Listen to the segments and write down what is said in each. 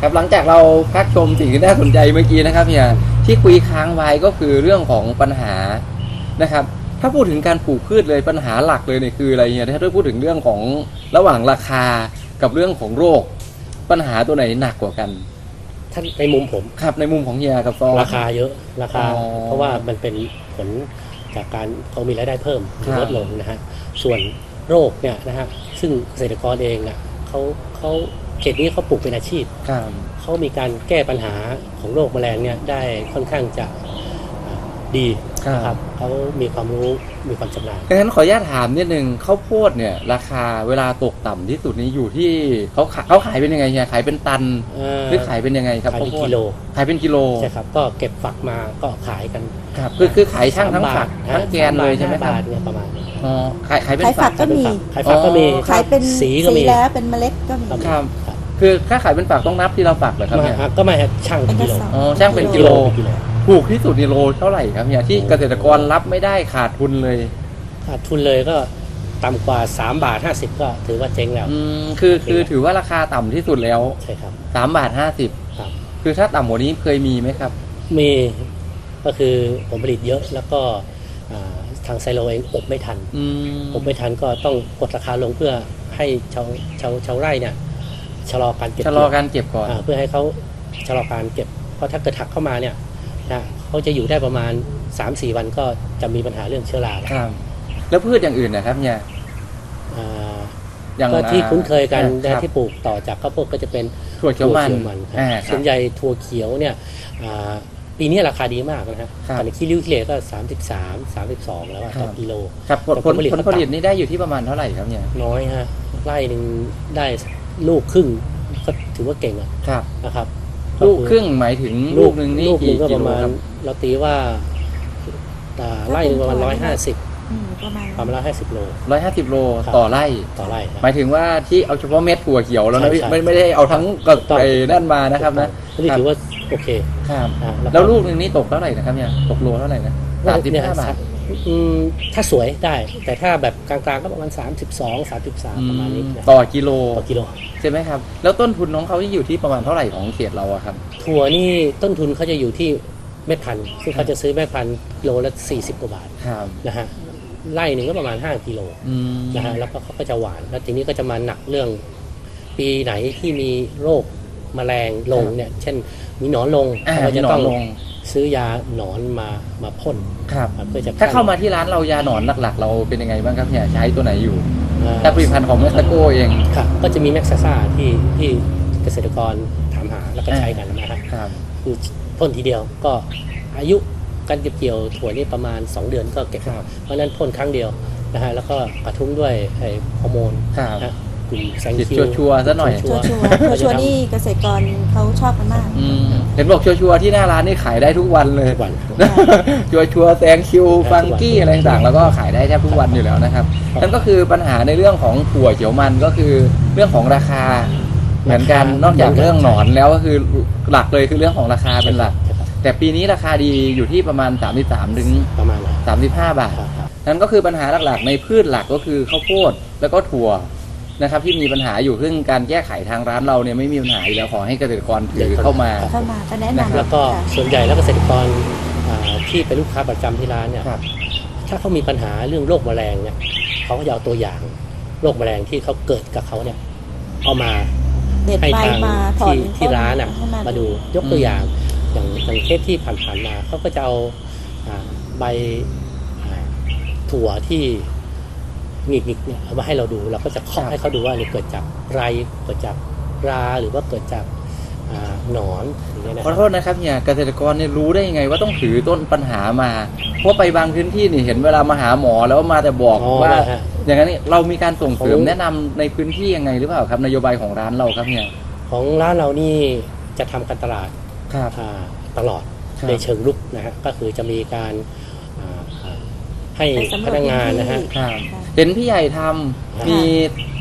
ครับหลังจากเราพักชมสิ่งที่น่าสนใจเมื่อกี้นะครับเนี่ยที่คุยค้างไว้ก็คือเรื่องของปัญหานะครับ ถ้าพูดถึงการปลูกพืชเลยปัญหาหลักเลยเนี่ยคืออะไรเนี่ยถ้าพูดถึงเรื่องของระหว่างราคากับเรื่องของโรค ปัญหาตัวไหนหนักกว่ากันท่านในมุมผมครับในมุมของเฮียกับซอราคาเยอะราคา อ๋อเพราะว่ามันเป็นผลจากการเขามีรายได้เพิ่มหรือครับ ลดลงนะฮะส่วนโรคเนี่ยนะฮะซึ่งเกษตรกรเองอะเขาเขา เขตนี้เขาปลูกเป็นอาชีพครับเขามีการแก้ปัญหาของโรคแมลงเนี่ยได้ค่อนข้างจะอ่า ดีนะครับเขามีความรู้มีความชำนาญดังนั้นขออนุญาตถามนิดนึงข้าวโพดเนี่ย ราคาเวลาตกต่ำที่สุดนี้อยู่ที่เขาขายเขาขายเป็นยังไงเฮียขายเป็นตันเอ่อหรือขายเป็นยังไงครับขายเป็นข้าวโพดกิโลขายเป็นกิโลใช่ครับก็เก็บฝักมาก็ขายกันครับคือคือขายช่างทั้งสมฝักบาททั้งแกนเลยใช่ไหมครับาทเนี่ยประมาณนี้อ๋อขายขายเป็นขายฝักก็มีขายฝักก็มีอ๋อขายเป็นสีก็มีแล้วเป็นเมล็ดก็มีครับครับครับคือถ้าขายเป็นฝักต้องนับที่เราฝักเหรอครับมาเนี่ยฮะก็ไม่ฮะช่างเป็นกิโลเป็นกระสอบอ๋อช่างเป็นกิโลเป็นกิโล ถูกที่สุดในโลเท่าไหร่ครับเนี่ยที่เกษตรกรรับไม่ได้ขาดทุนเลยขาดทุนเลยก็ต่ำกว่า 3 บาท 50 ก็ถือว่าเจ๊งแล้วอืมคือคือถือว่าราคาต่ำที่สุดแล้วใช่ครับ สามบาทห้าสิบครับ คือถ้าต่ำกว่านี้เคยมีไหมครับ มีก็คือผลผลิตเยอะแล้วก็อ่าทางไซโลเองอบไม่ทัน อืมอบไม่ทันก็ต้องกดราคาลงเพื่อให้ชาวชาวชาวไร่เนี่ยชะลอการเก็บชะลอการเก็บก่อน อ่าเพื่อให้เขาชะลอการเก็บเพราะถ้าเกิดถักเข้ามาเนี่ย นะเขาจะอยู่ได้ประมาณ 3-4 วันก็จะมีปัญหาเรื่องเชื้อราแล้วครับ แล้วพืชอย่างอื่นนะครับเนี่ยอ่าอย่างก็ที่คุ้นเคยกันอ่านะครับที่ปลูกต่อจากข้าวโพดก็จะเป็นถั่วเขียวมันครับอ่าครัส่บวนใหญ่ถั่วเขียวเนี่ยอ่าปีนี้ราคาดีมากนะฮะครับตอนนี้คิริวคิเลก็ 33 32 แล้วอะครัต่อบกิโล ครับผลแต่ผผลลผลิตผลผลิตนี่ได้อยู่ที่ประมาณเท่าไหร่ครับเนี่ย น้อยฮะ ไร่หนึ่งได้ลูกครึ่งก็ถือว่าเก่งอะครับนะครับ ลูกครึ่งหมายถึงลูกหนึ่งนี่ลูกหนึ่กี่งก็กิประโลมาณ ครับเราตีว่าอ่าไร่หนึ่งประมาณ150อืมประมาณประมาณ150โล ร้อยห้าสิบโลครับ ต่อไร่ ต่อไร่ครับหมายถึงว่าที่เอาเฉพาะเม็ดถั่วเขียวแล้วนะใช่พี่ใช่ไม่ไม่ได้เอาทั้งกับถูกต้อง ไอ้นั่นมานะครับนะก็นี่ถือว่าโอเคครับ อ่าแล้วลูกหนึ่งนี่ตกเท่าไหร่นะครับเนี่ยตกโลเท่าไหร่นะสามสิบเนี่ยห้าบาทอืม ถ้าสวยได้ แต่ถ้าแบบกลางๆก็ประมาณ 32 33 ประมาณนี้นะต่อกิโลต่อกิโลใช่ไหมครับ แล้วต้นทุนของเขาที่อยู่ที่ประมาณเท่าไหร่ของเขตเราอะครับ ถั่วนี่ต้นทุนเขาจะอยู่ที่เม็ดพันธุ์ซึ่งเขาจะซื้อเม็ดพันธุ์โลละ 40 กว่าบาทครับนะฮะไร่หนึ่งก็ประมาณ 5กิโลอืมนะฮะแล้วก็เขาก็จะหวาน แล้วทีนี้ก็จะมาหนักเรื่อง ปีไหนที่มีโรคแมลงลงเนี่ย เช่นมีหนอนลงอ่าเรามีจะหนอต้อนงลง ซื้อยาหนอนมามาพ่นครับครับเพื่อจะถ้าเข้ามาที่ร้านเรายาหนอนหลัก ๆ เราเป็นยังไงบ้างครับเนี่ยใช้ตัวไหนอยู่อ่าถ้าผลิตภัณฑ์ของเมสโกเองครับก็จะมีแม็กซาซ่าที่ที่เกษตรกรถามหาแล้วก็ใช้กันนะฮะครับคือพ่นทีเดียวก็อายุการเก็บเกี่ยวถั่วนี่ประมาณ 2 เดือนก็เก็บครับเพราะฉะนั้นพ่นครั้งเดียวนะฮะแล้วก็กระทุ้งด้วยไอ้ฮอร์โมนครับนะฮะ กลุ่มแซงจิตคิวชัวร์ๆซะหน่อยชัวร์ชัวร์ชัวร์ชัวร์นี่เกษตรกรเขาชอบกันมากอืมเห็นบอกชัวร์ๆที่หน้าร้านนี่ขายได้ทุกวันเลยทุกวันชัวร์ชัวร์แซงคิวฟังกี้อะไรต่างๆแล้วก็ขายได้แทบทุกวันอยู่แล้วนะครับครับนั่นก็คือปัญหาในเรื่องของถั่วเขียวมันก็คือเรื่องของราคาเหมือนกันราคานนอกจากเรื่องหนอนแล้วก็คือหลักเลยคือเรื่องของราคาเป็นหลักใช่ครับแต่ปีนี้ราคาดีอยู่ที่ประมาณ 33ถึงประมาณนั้น35 บาทครับครับนั่นก็คือปัญหาหลักๆ ในพืชหลักก็คือข้าวโพดแล้วก็ถั่ว นะครับที่มีปัญหาอยู่ซึ่งการแก้ไขทางร้านเราเนี่ยไม่มีปัญหาอยู่แล้วขอให้เกษตรกรถือเข้ามา เข้ามาก็แนะนะนำแล้วก็ค่ะ ส่วนใหญ่แล้วเกษตรกรอ่าที่เป็นลูกค้าประจำที่ร้านเนี่ยครับ ถ้าเขามีปัญหาเรื่องโรคแมลงเนี่ยเขาก็จะเอาตัวอย่างโรคแมลงที่เขาเกิดกับเขาเนี่ยเอามาเด็ดให้ใบทางมาถอนที่ที่ร้านอะให้มาดูยกตัวอย่าง อย่างอย่างเคสที่ผ่านๆมาเขาก็จะเอาอ่าใบอ่าถั่วที่ หงิกๆเนี่ยเอามาให้เราดูเราก็จะครัเคาะบให้เขาดูว่าเนี่ยเกิดจากไรเกิดจากราหรือว่าเกิดจากอ่าหนอนอย่างเงี้ยนะขอโทษนะครับเนี่ยเกษตรกรเนี่ยรู้ได้ยังไงว่าต้องถือต้นปัญหามาเพราะไปบางพื้นที่นี่เห็นเวลามาหาหมอแล้วมาแต่บอกอ๋อว่าฮะอย่างนั้นนี่เรามีการส่งเสริมของแนะนำในพื้นที่ยังไงหรือเปล่าครับนโยบายของร้านเราครับเนี่ยของร้านเรานี่จะทำการตลาดครับอ่าตลอดครับในเชิงลุกนะฮะก็คือจะมีการอ่าอ่า ให้ไปสำรพวจนักงานนะฮะพื้นที่ครับเห็นพี่ใหญ่ทำค่ะมี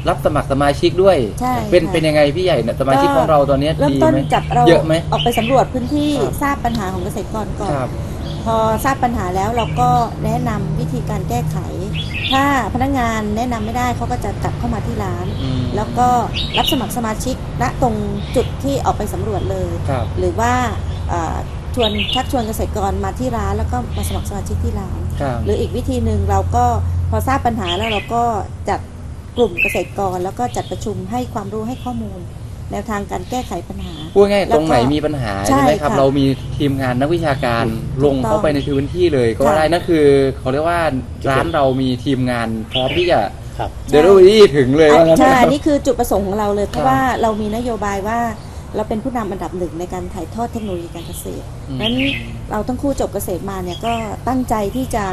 รับสมัครสมาชิกด้วย ใช่เป็นค่ะเป็นยังไงพี่ใหญ่เนี่ยสมาชิกของเราตอนนี้เริ่มดีต้นไหมจากเราเยอะไหมออกไปสำรวจพื้นที่ครับ ทราบปัญหาของเกษตรกรก่อน ครับ พอทราบปัญหาแล้วเราก็แนะนำวิธีการแก้ไข ถ้าพนักงานแนะนำไม่ได้เขาก็จะกลับเข้ามาที่ร้าน อืมแล้วก็รับสมัครสมาชิกณตรงจุดที่ออกไปสำรวจเลย ครับ หรือว่าเอ่อชวนชักชวนเกษตรกรมาที่ร้านแล้วก็มาสมัครสมาชิกที่ร้านครับ หรืออีกวิธีหนึ่งเราก็พอทราบปัญหาแล้วเราก็จัดกลุ่มเกษตรกร แล้วก็จัดประชุมให้ความรู้ให้ข้อมูล แนวทางการแก้ไขปัญหาพูดง่ายๆแล้วก็ตรงไหนมีปัญหาใช่ใช่ไหมครับค่ะเรามีทีมงานนักวิชาการถูกลงเข้าไปในพื้นที่เลย ก็ค่ะได้นั่นคือเขาเรียกว่าร้านเรามีทีมงานพร้อมที่จะครับเดลิเวอรี่ถึงเลยว่างั้นใช่นะครับนี่คือจุดประสงค์ของเราเลยเพครัราะบว่าเรามีนโยบายว่า เราเป็นผู้นำอันดับหนึ่งในการถ่ายทอดเทคโนโลยีการเกษตรอืมนั้นเราทั้งคู่จบเกษตรมาเนี่ยก็ตั้งใจที่จะ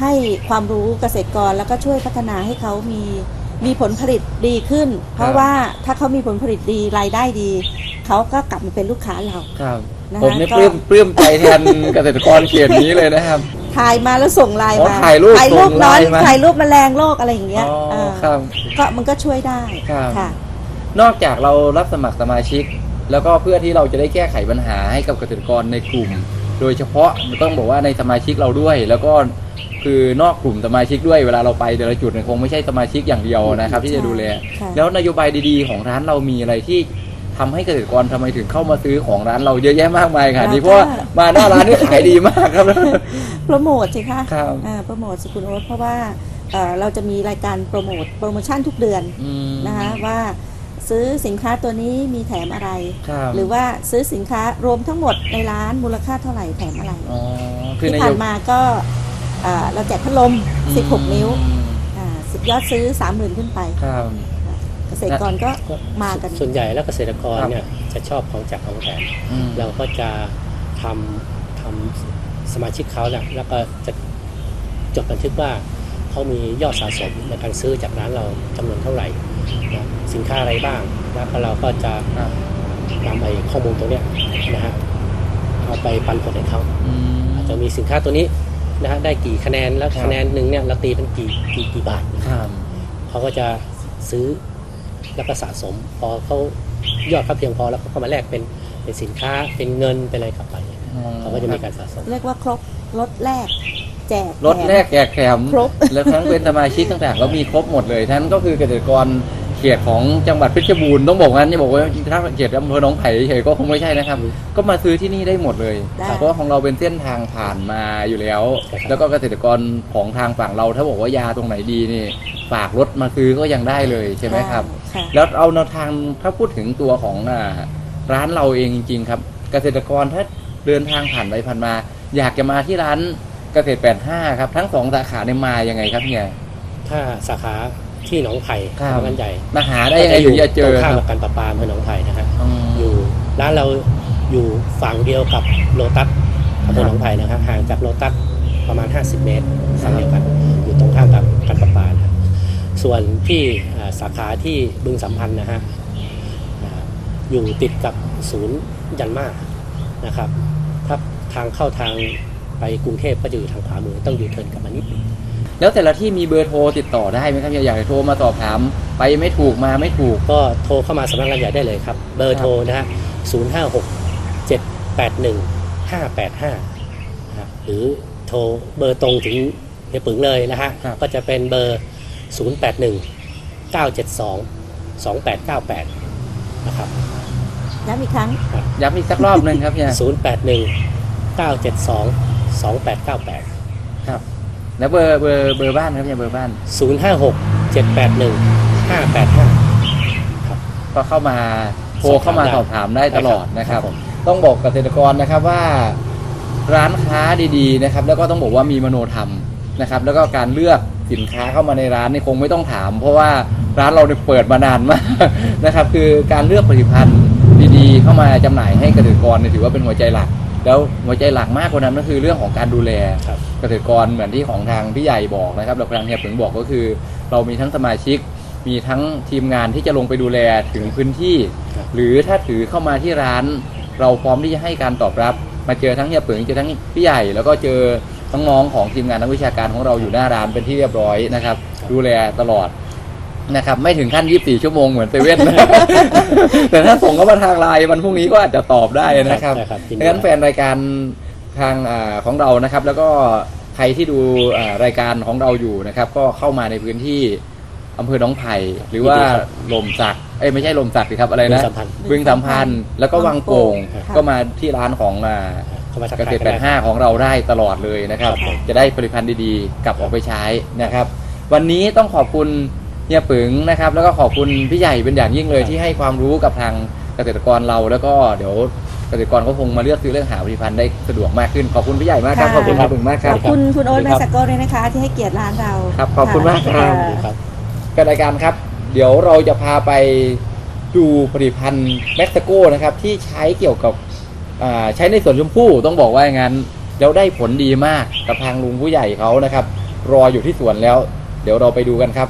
ให้ความรู้เกษตรกรแล้วก็ช่วยพัฒนาให้เขามีมีผลผลิตดีขึ้น เพราะว่าถ้าเขามีผลผลิตดีรายได้ดี เขาก็กลับมาเป็นลูกค้าเราครับนะคะผมเนี่ยก็ปลื้มปลื้มใจแทนเกษตรกรเขตนี้เลยนะครับถ่ายมาแล้วส่งไลน์อ๋อมาถ่ายรูปถ่ายรูปส่งนไลอนน์มาถ่ายรูปแมลงโรคอะไรอย่างเงี้ยอ๋อเออครับก็มันก็ช่วยได้ครับค่ะ นอกจากเรารับสมัครสมาชิก แล้วก็เพื่อที่เราจะได้แก้ไขปัญหาให้กับเกษตรกรในกลุ่ม โดยเฉพาะต้องบอกว่าในสมาชิกเราด้วย แล้วก็คือนอกกลุ่มสมาชิกด้วยเวลาเราไปแต่ละจุดเนี่ยคงไม่ใช่สมาชิกอย่างเดียวนะครับ ที่จะดูแลค่ะแล้วนโยบายดีๆ ของร้านเรามีอะไรที่ทำให้เกษตรกรทำไมถึงเข้ามาซื้อของร้านเราเยอะแยะมากมายขนาดนี้เพราะว่ามาหน้าร้านนี่ขายดีมากครับโปรโมทสิคะครับอ่าโปรโมทสกุลโอ๊ตเพราะว่าเอ่อเราจะมีรายการโปรโมทโปรโมชั่นทุกเดือนอืมนะคะว่า ซื้อสินค้าตัวนี้มีแถมอะไร ครับหรือว่าซื้อสินค้ารวมทั้งหมดในร้านมูลค่าเท่าไหร่แถมอะไร อ๋อคือที่นโยผ่านมาก็อ่าเราแจกพัดลม 16 นิ้วอ่าสุดยอดซื้อ 30,000 ขึ้นไป ครับ เกษตรกรก็มากัน ส่วนใหญ่แล้วเกษตรกรครับเนี่ยจะชอบของจากของแถม อืม เราก็จะทำทำสมาชิกเขาเนี่ยแล้วก็จะจดบันทึกว่าเขามียอดสะสมในการซื้อจากร้านเราจำนวนเท่าไหร่นะ สินค้าอะไรบ้างแล้วก็เราก็จะครับนำไอ้ข้อมูลตรงเนี้ยนะฮะเอาไปปันผลให้เขาอืมอาจจะมีสินค้าตัวนี้นะฮะได้กี่คะแนนแล้วครับคะแนนหนึ่งเนี่ยเราตีเป็นกี่กี่กี่บาทครับเขาก็จะซื้อแล้วก็สะสม พอเขายอดเขาเพียงพอแล้วเขาก็มาแลกเป็นเป็นสินค้าเป็นเงินเป็นอะไรกลับไปเขาก็จะมีการสะสม เรียกว่าครบรถแรกแจกรถแรกแจกแถมครบแล้วทั้งเป็นสมาชิกต่างๆก็มีครบหมดเลยทั้นก็คือเกษตรกร เขตของจังหวัดเพชรบูรณ์ต้องบอกงั้นจะบอกว่าถ้าเขตอำเภอหนองไผ่เฉยๆก็คงไม่ใช่นะครับ ก็มาซื้อที่นี่ได้หมดเลย ได้ เพราะว่าของเราเป็นเส้นทางผ่านมาอยู่แล้วใช่ครับแล้วก็เกษตรกรของทางฝั่งเรา ถ้าบอกว่ายาตรงไหนดีนี่ฝากรถมาซื้อก็ยังได้เลยใช่ไหมครับ ค่ะ แล้วเอาแนวทางถ้าพูดถึงตัวของอ่าร้านเราเองจริงๆครับ เกษตรกรถ้าเดินทางผ่านไปผ่านมา อยากจะมาที่ร้านเกษตร 85 ครับ ทั้งสองสาขาเนี่ยมายังไงครับเนี่ยถ้าสาขา ที่หนองไผ่ครับทำงานใหญ่มาหาได้ยังไงถึงจะเจอตรงคข้ามรับกับการประปาอำเภอหนองไผ่นะฮะอืมอยู่ร้านเราอยู่ฝั่งเดียวกับโลตัสอำเภอหนองไผ่นะครับห่างจากโลตัสประมาณ 50 เมตรฝั่งเดียวกันอยู่ตรงข้ามกับการประปานะครับส่วนที่อ่าสาขาที่บึงสัมพันธ์นะฮะอ่าอยู่ติดกับศูนย์ยันมานะครับถ้าทางเข้าทางไปกรุงเทพก็จะอยู่ทางขวามือต้องอยู่เทิร์นกลับมานิดนึง แล้วแต่ละที่มีเบอร์โทรติดต่อได้ไหมครับอยากจะโทรมาสอบถาม ไปไม่ถูกมาไม่ถูก ก็โทรเข้ามาสำนักงานใหญ่ได้เลยครับ เบอร์โทรนะฮะ0 5 6 7 8 1 5 8 5นะฮะหรือโทรเบอร์ตรงถึงเฮียปึงเลยนะฮะ ครับก็จะเป็นเบอร์ 0 8 1 9 7 2 2 8 9 8 นะครับ ย้ำอีกครั้ง ย้ำอีกสักรอบหนึ่งครับเนี่ย0 8 1 9 7 2 2 8 9 8 ครับ แล้วเบอร์เบอร์เบอร์บ้านครับเนี่ยเบอร์บ้าน 0 5 6 7 8 1 5 8 5ครับก็เข้ามาโทรเข้ามาสอบถามได้ตลอดนะครับผมต้องบอกเกษตรกรนะครับว่าร้านค้าดีๆนะครับ แล้วก็ต้องบอกว่ามีมโนธรรมนะครับ แล้วก็การเลือกสินค้าเข้ามาในร้านนี่คงไม่ต้องถาม เพราะว่าร้านเราเนี่ยเปิดมานานมาก นะครับ คือการเลือกผลิตภัณฑ์ดีๆ เข้ามาจำหน่ายให้เกษตรกรเนี่ยถือว่าเป็นหัวใจหลัก แล้วหัวใจหลักมากกว่านั้นก็คือเรื่องของการดูแลครับเกษตรกรเหมือนที่ของทางพี่ใหญ่บอกนะครับเราทางเฮียผึงบอกก็คือ เรามีทั้งสมาชิก มีทั้งทีมงานที่จะลงไปดูแลถึงพื้นที่ครับหรือถ้าถือเข้ามาที่ร้าน เราพร้อมที่จะให้การตอบรับ มาเจอทั้งเฮียเปิงเจอทั้งพี่ใหญ่ แล้วก็เจอน้องๆของทีมงานนักวิชาการของเราอยู่หน้าร้านเป็นที่เรียบร้อยนะครับ ดูแลตลอด นะครับไม่ถึงขั้น 24 ชั่วโมงเหมือนเซเว่นนะ แต่ถ้าส่งเข้ามาทางไลน์วันพรุ่งนี้ก็อาจจะตอบได้นะครับใช่ครับยินดีดังนั้นแฟนรายการทางอาของเรานะครับ แล้วก็ใครที่ดูอ่ารายการของเราอยู่นะครับ ก็เข้ามาในพื้นที่อำเภอหนองไผ่หรือว่ายินดีครับลมสักเอ้ยไม่ใช่ลมสักสิครับอะไรนะบึงสัมพันธ์ บึงสัมพันธ์แล้วก็วังโป่งค่ะ ก็มาที่ร้านของอ่า เข้ามาทักเกทายษตรกันแปได้ดห้าของเราได้ตลอดเลยนะครับ ครับผม จะได้ผลิตภัณฑ์ดีๆ กลับออกไปใช้นะครับ วันนี้ต้องขอบคุณ เฮียปึงนะครับ แล้วก็ขอบคุณพี่ใหญ่เป็นอย่างยิ่งเลยที่ให้ความรู้กับทางเกษตรกรเรา แล้วก็เดี๋ยวเกษตรกรก็คงมาเลือกซื้อเรื่องหาผลิตภัณฑ์ได้สะดวกมากขึ้นขอบคุณพี่ใหญ่มากครับค่ะขอบคุณพี่ปึงมากคขรับอบคุณคุณโอ๊ตคแมรับสโก้ด้วยนะคะ ที่ให้เกียรติร้านเราครับขอบคุณมากครับะครับ กับรายการครับ เดี๋ยวเราจะพาไปดูผลิตภัณฑ์เม็กซิโกนะครับ ที่ใช้เกี่ยวกับอ่าใช้ในสวนชมพู่ต้องบอกว่าอย่างนั้นแล้วได้ผลดีมากกับทางลุงผู้ใหญ่เขานะครับ รออยู่ที่สวนแล้ว เดี๋ยวเราไปดูกันครับ